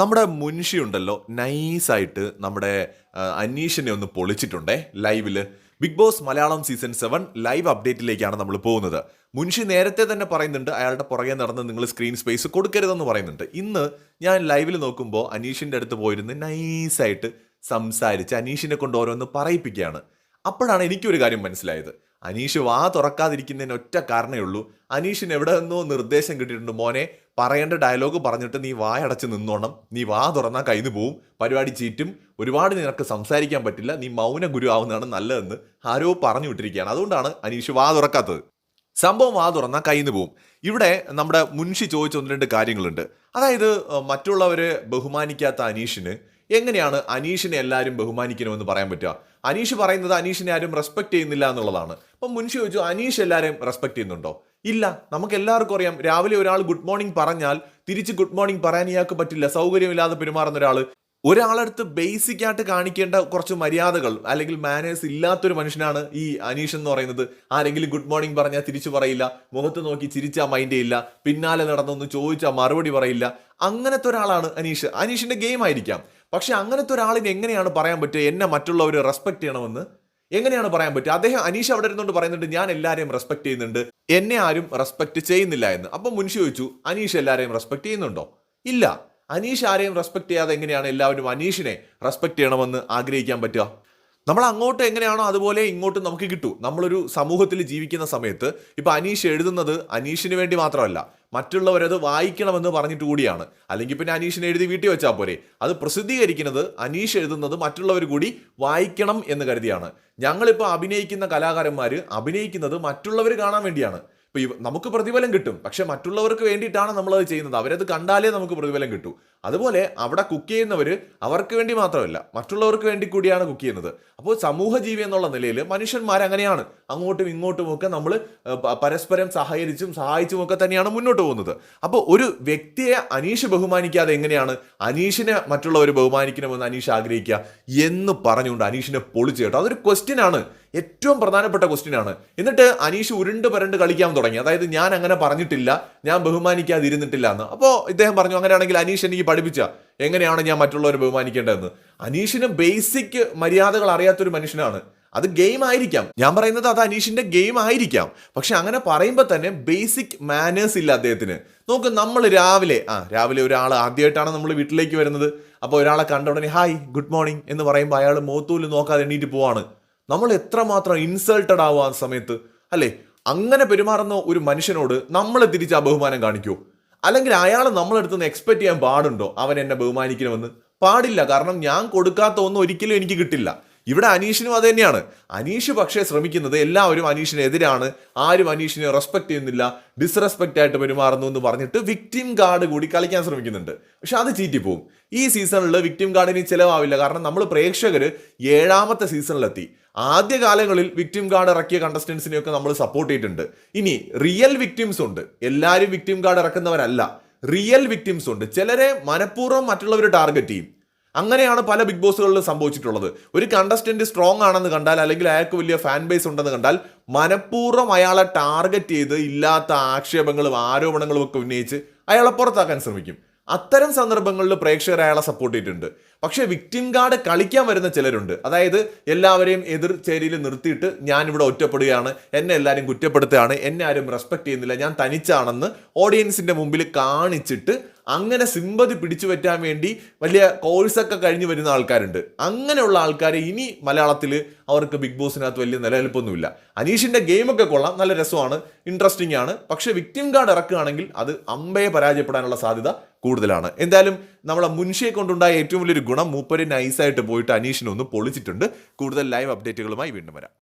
നമ്മുടെ മുൻഷി ഉണ്ടല്ലോ നൈസായിട്ട് നമ്മുടെ അനീഷിനെ ഒന്ന് പൊളിച്ചിട്ടുണ്ടേ ലൈവിൽ Bigg Boss Malayalam season seven live അപ്ഡേറ്റിലേക്കാണ് നമ്മൾ പോകുന്നത്. മുൻഷി നേരത്തെ തന്നെ പറയുന്നുണ്ട് അയാളുടെ പുറകെ നടന്ന് നിങ്ങൾ സ്ക്രീൻ സ്പേസ് കൊടുക്കരുതെന്ന് പറയുന്നുണ്ട്. ഇന്ന് ഞാൻ ലൈവിൽ നോക്കുമ്പോൾ അനീഷിന്റെ അടുത്ത് പോയിരുന്ന് നൈസായിട്ട് സംസാരിച്ച് അനീഷിനെ കൊണ്ട് ഓരോന്ന് പറയിപ്പിക്കുകയാണ്. അപ്പോഴാണ് എനിക്കൊരു കാര്യം മനസ്സിലായത്. അനീഷ് വാ തുറക്കാതിരിക്കുന്നതിന് ഒറ്റ കാരണമേ ഉള്ളൂ. അനീഷിന് എവിടെ നിന്നോ നിർദ്ദേശം കിട്ടിയിട്ടുണ്ട്. മോനെ പറയേണ്ട ഡയലോഗ് പറഞ്ഞിട്ട് നീ വായ വായടച്ച് നിന്നോണം. നീ വാ തുറന്നാൽ കയ്യിൽ പോവും. പരിപാടി ചീറ്റും. ഒരുപാട് നിനക്ക് സംസാരിക്കാൻ പറ്റില്ല. നീ മൗന ഗുരു ആവുന്നതാണ് നല്ലതെന്ന് ആരോ പറഞ്ഞു വിട്ടിരിക്കുകയാണ്. അതുകൊണ്ടാണ് അനീഷ് വാ തുറക്കാത്തത്. സംഭവം വാ തുറന്നാൽ കയ്യിൽ പോവും. ഇവിടെ നമ്മുടെ മുൻഷി ചോദിച്ച ഒന്ന് രണ്ട് കാര്യങ്ങളുണ്ട്. അതായത് മറ്റുള്ളവരെ ബഹുമാനിക്കാത്ത അനീഷിന് എങ്ങനെയാണ് അനീഷിനെ എല്ലാവരും ബഹുമാനിക്കണമെന്ന് പറയാൻ പറ്റുക? അനീഷ് പറയുന്നത് അനീഷിനെ ആരും റെസ്പെക്ട് ചെയ്യുന്നില്ല എന്നുള്ളതാണ്. അപ്പം മുൻഷി ചോദിച്ചു അനീഷ് എല്ലാവരെയും റെസ്പെക്ട് ചെയ്യുന്നുണ്ടോ? ഇല്ല നമുക്ക് എല്ലാവർക്കും അറിയാം. രാവിലെ ഒരാൾ ഗുഡ് മോർണിംഗ് പറഞ്ഞാൽ തിരിച്ച് ഗുഡ് മോർണിംഗ് പറയാൻ ഇയാൾക്ക് പറ്റില്ല. സൗകര്യമില്ലാതെ പെരുമാറുന്ന ഒരാൾ ഒരാളടുത്ത് ബേസിക് ആയിട്ട് കാണിക്കേണ്ട കുറച്ച് മര്യാദകൾ അല്ലെങ്കിൽ മാനേഴ്സ് ഇല്ലാത്തൊരു മനുഷ്യനാണ് ഈ അനീഷ് എന്ന് പറയുന്നത്. ആരെങ്കിലും ഗുഡ് മോർണിംഗ് പറഞ്ഞാൽ തിരിച്ചു പറയില്ല. മുഖത്ത് നോക്കി ചിരിച്ചാൽ മൈൻഡ് ഇല്ല. പിന്നാലെ നടന്നൊന്ന് ചോദിച്ചാൽ മറുപടി പറയില്ല. അങ്ങനത്തെ ഒരാളാണ് അനീഷ്. അനീഷിന്റെ ഗെയിം ആയിരിക്കാം. പക്ഷെ അങ്ങനത്തെ ഒരാളിന് എങ്ങനെയാണ് പറയാൻ പറ്റുക? എന്നെ മറ്റുള്ളവർ റെസ്പെക്ട് ചെയ്യണമെന്ന് എങ്ങനെയാണ് പറയാൻ പറ്റുക? അദ്ദേഹം അനീഷ് അവിടെ ഇരുന്നുകൊണ്ട് പറയുന്നുണ്ട് ഞാൻ എല്ലാവരെയും റെസ്പെക്ട് ചെയ്യുന്നുണ്ട്. എന്നെ ആരും റെസ്പെക്ട് ചെയ്യുന്നില്ല എന്ന്. അപ്പം മുൻഷി ചോദിച്ചു അനീഷ് എല്ലാവരെയും റെസ്പെക്ട് ചെയ്യുന്നുണ്ടോ? ഇല്ല. അനീഷ് ആരെയും റെസ്പെക്ട് ചെയ്യാതെ എങ്ങനെയാണ് എല്ലാവരും അനീഷിനെ റെസ്പെക്ട് ചെയ്യണമെന്ന് ആഗ്രഹിക്കാൻ പറ്റുക? നമ്മൾ അങ്ങോട്ട് എങ്ങനെയാണോ അതുപോലെ ഇങ്ങോട്ടും നമുക്ക് കിട്ടൂ. നമ്മളൊരു സമൂഹത്തിൽ ജീവിക്കുന്ന സമയത്ത് ഇപ്പം അനീഷ് എഴുതുന്നത് അനീഷിന് വേണ്ടി മാത്രമല്ല. മറ്റുള്ളവരത് വായിക്കണമെന്ന് പറഞ്ഞിട്ട് കൂടിയാണ്. അല്ലെങ്കിൽ പിന്നെ അനീഷിനെ എഴുതി വീട്ടിൽ വെച്ചാൽ പോരെ. അത് പ്രസിദ്ധീകരിക്കുന്നത് അനീഷ് എഴുതുന്നത് മറ്റുള്ളവർ കൂടി വായിക്കണം എന്ന് കരുതിയാണ്. ഞങ്ങളിപ്പോൾ അഭിനയിക്കുന്ന കലാകാരന്മാർ അഭിനയിക്കുന്നത് മറ്റുള്ളവർ കാണാൻ വേണ്ടിയാണ്. ഇപ്പൊ ഇവ- നമുക്ക് പ്രതിഫലം കിട്ടും. പക്ഷെ മറ്റുള്ളവർക്ക് വേണ്ടിയിട്ടാണ് നമ്മളത് ചെയ്യുന്നത്. അവരത് കണ്ടാലേ നമുക്ക് പ്രതിഫലം കിട്ടൂ. അതുപോലെ അവിടെ കുക്ക് ചെയ്യുന്നവർ അവർക്ക് വേണ്ടി മാത്രമല്ല മറ്റുള്ളവർക്ക് വേണ്ടി കൂടിയാണ് കുക്ക് ചെയ്യുന്നത്. അപ്പോൾ സമൂഹ ജീവി എന്നുള്ള നിലയിൽ മനുഷ്യന്മാർ അങ്ങനെയാണ്. അങ്ങോട്ടും ഇങ്ങോട്ടും ഒക്കെ നമ്മൾ പരസ്പരം സഹകരിച്ചും സഹായിച്ചും ഒക്കെ തന്നെയാണ് മുന്നോട്ട് പോകുന്നത്. അപ്പോൾ ഒരു വ്യക്തിയെ അനീഷ് ബഹുമാനിക്കാതെ എങ്ങനെയാണ് അനീഷിനെ മറ്റുള്ളവർ ബഹുമാനിക്കണമെന്ന് അനീഷ് ആഗ്രഹിക്കുക എന്ന് പറഞ്ഞുകൊണ്ട് അനീഷിനെ പൊളിച്ചു കേട്ടോ. അതൊരു ക്വസ്റ്റ്യൻ ആണ്. ഏറ്റവും പ്രധാനപ്പെട്ട ക്വസ്റ്റ്യൻ ആണ്. എന്നിട്ട് അനീഷ് ഉരുണ്ട് പരണ്ട് കളിക്കാൻ തുടങ്ങി. അതായത് ഞാൻ അങ്ങനെ പറഞ്ഞിട്ടില്ല ഞാൻ ബഹുമാനിക്കാതിരുന്നിട്ടില്ല എന്ന്. അപ്പോൾ ഇദ്ദേഹം പറഞ്ഞു അങ്ങനെയാണെങ്കിൽ അനീഷ് എനിക്ക് പഠിപ്പിച്ച എങ്ങനെയാണ് ഞാൻ മറ്റുള്ളവരെ ബഹുമാനിക്കേണ്ടതെന്ന്? അനീഷിന് ബേസിക് മര്യാദകൾ അറിയാത്തൊരു മനുഷ്യനാണ്. അത് ഗെയിം ആയിരിക്കാം. ഞാൻ പറയുന്നത് അത് അനീഷിന്റെ ഗെയിം ആയിരിക്കാം. പക്ഷെ അങ്ങനെ പറയുമ്പോൾ തന്നെ ബേസിക് മാനേഴ്സ് ഇല്ല അദ്ദേഹത്തിന്. നോക്ക് നമ്മൾ രാവിലെ ആ രാവിലെ ഒരാൾ ആദ്യമായിട്ടാണ് നമ്മൾ വീട്ടിലേക്ക് വരുന്നത്. അപ്പോൾ ഒരാളെ കണ്ട ഉടനെ ഹായ് ഗുഡ് മോർണിംഗ് എന്ന് പറയുമ്പോൾ അയാൾ മുഖത്തൂൽ നോക്കാതെ എണീറ്റ് പോവാണ്. നമ്മൾ എത്രമാത്രം ഇൻസൾട്ടഡ് ആവുക ആ സമയത്ത്? അല്ലേ? അങ്ങനെ പെരുമാറുന്ന ഒരു മനുഷ്യനോട് നമ്മൾ തിരിച്ച് ആ ബഹുമാനം കാണിക്കുമോ അല്ലെങ്കിൽ അയാൾ നമ്മളെടുത്ത് നിന്ന് എക്സ്പെക്ട് ചെയ്യാൻ പാടുണ്ടോ? അവൻ എന്നെ ബഹുമാനിക്കണമെന്ന്? പാടില്ല. കാരണം ഞാൻ കൊടുക്കാത്ത ഒന്നും ഒരിക്കലും എനിക്ക് കിട്ടില്ല. ഇവിടെ അനീഷിനും അത് തന്നെയാണ്. അനീഷ് പക്ഷേ ശ്രമിക്കുന്നത് എല്ലാവരും അനീഷിനെതിരാണ്. ആരും അനീഷിനെ റെസ്പെക്ട് ചെയ്യുന്നില്ല. ഡിസ്റെസ്പെക്റ്റ് ആയിട്ട് പെരുമാറുന്നു എന്ന് പറഞ്ഞിട്ട് വിക്ടിം കാർഡ് കൂടി കളിക്കാൻ ശ്രമിക്കുന്നുണ്ട്. പക്ഷെ അത് ചീറ്റിപ്പോവും. ഈ സീസണിൽ വിക്ടിം കാർഡിന് ചിലവാവില്ല. കാരണം നമ്മൾ പ്രേക്ഷകർ ഏഴാമത്തെ സീസണിലെത്തി ആദ്യ കാലങ്ങളിൽ വിക്ടിം കാർഡ് ഇറക്കിയ കണ്ടസ്റ്റൻസിനെയൊക്കെ നമ്മൾ സപ്പോർട്ട് ചെയ്തിട്ടുണ്ട്. ഇനി റിയൽ വിക്ടിംസ് ഉണ്ട്. എല്ലാവരും വിക്ടിം കാർഡ് ഇറക്കുന്നവരല്ല. റിയൽ വിക്ടിംസ് ഉണ്ട്. ചിലരെ മനഃപൂർവം മറ്റുള്ളവർ ടാർഗറ്റ് ചെയ്യും. അങ്ങനെയാണ് പല ബിഗ് ബോസുകളിലും സംഭവിച്ചിട്ടുള്ളത്. ഒരു കണ്ടസ്റ്റന്റ് സ്ട്രോങ് ആണെന്ന് കണ്ടാൽ അല്ലെങ്കിൽ അയാൾക്ക് വലിയ ഫാൻ ബേസ് ഉണ്ടെന്ന് കണ്ടാൽ മനഃപൂർവം അയാളെ ടാർഗറ്റ് ചെയ്ത് ഇല്ലാത്ത ആക്ഷേപങ്ങളും ആരോപണങ്ങളും ഒക്കെ ഉന്നയിച്ച് അയാളെ പുറത്താക്കാൻ ശ്രമിക്കും. അത്തരം സന്ദർഭങ്ങളിൽ പ്രേക്ഷകർ അയാളെ സപ്പോർട്ട് ചെയ്തിട്ടുണ്ട്. പക്ഷേ വിക്ടിം കാർഡ് കളിക്കാൻ വരുന്ന ചിലരുണ്ട്. അതായത് എല്ലാവരെയും എതിർ ചേരിയിൽ നിർത്തിയിട്ട് ഞാനിവിടെ ഒറ്റപ്പെടുകയാണ് എന്നെ എല്ലാവരും കുറ്റപ്പെടുത്തുകയാണ് എന്നെ ആരും റെസ്പെക്ട് ചെയ്യുന്നില്ല ഞാൻ തനിച്ചാണെന്ന് ഓഡിയൻസിന്റെ മുമ്പിൽ കാണിച്ചിട്ട് അങ്ങനെ സിമ്പതി പിടിച്ചു പറ്റാൻ വേണ്ടി വലിയ കോഴ്സൊക്കെ കഴിഞ്ഞ് വരുന്ന ആൾക്കാരുണ്ട്. അങ്ങനെയുള്ള ആൾക്കാരെ ഇനി മലയാളത്തിൽ അവർക്ക് ബിഗ് ബോസിനകത്ത് വലിയ നിലനിൽപ്പൊന്നുമില്ല. അനീഷിന്റെ ഗെയിമൊക്കെ കൊള്ളാം നല്ല രസമാണ് ഇൻട്രസ്റ്റിംഗ് ആണ്. പക്ഷേ വിക്ടിം കാർഡ് ഇറക്കുകയാണെങ്കിൽ അത് അമ്പയെ പരാജയപ്പെടാനുള്ള സാധ്യത കൂടുതലാണ്. എന്തായാലും നമ്മളെ മുൻഷിയെ കൊണ്ടുണ്ടായ ഏറ്റവും വലിയൊരു ഗുണം മൂപ്പര് നൈസായിട്ട് പോയിട്ട് അനീഷിനെ ഒന്ന് പൊളിച്ചിട്ടുണ്ട്. കൂടുതൽ ലൈവ് അപ്ഡേറ്റുകളുമായി വീണ്ടും വരാം.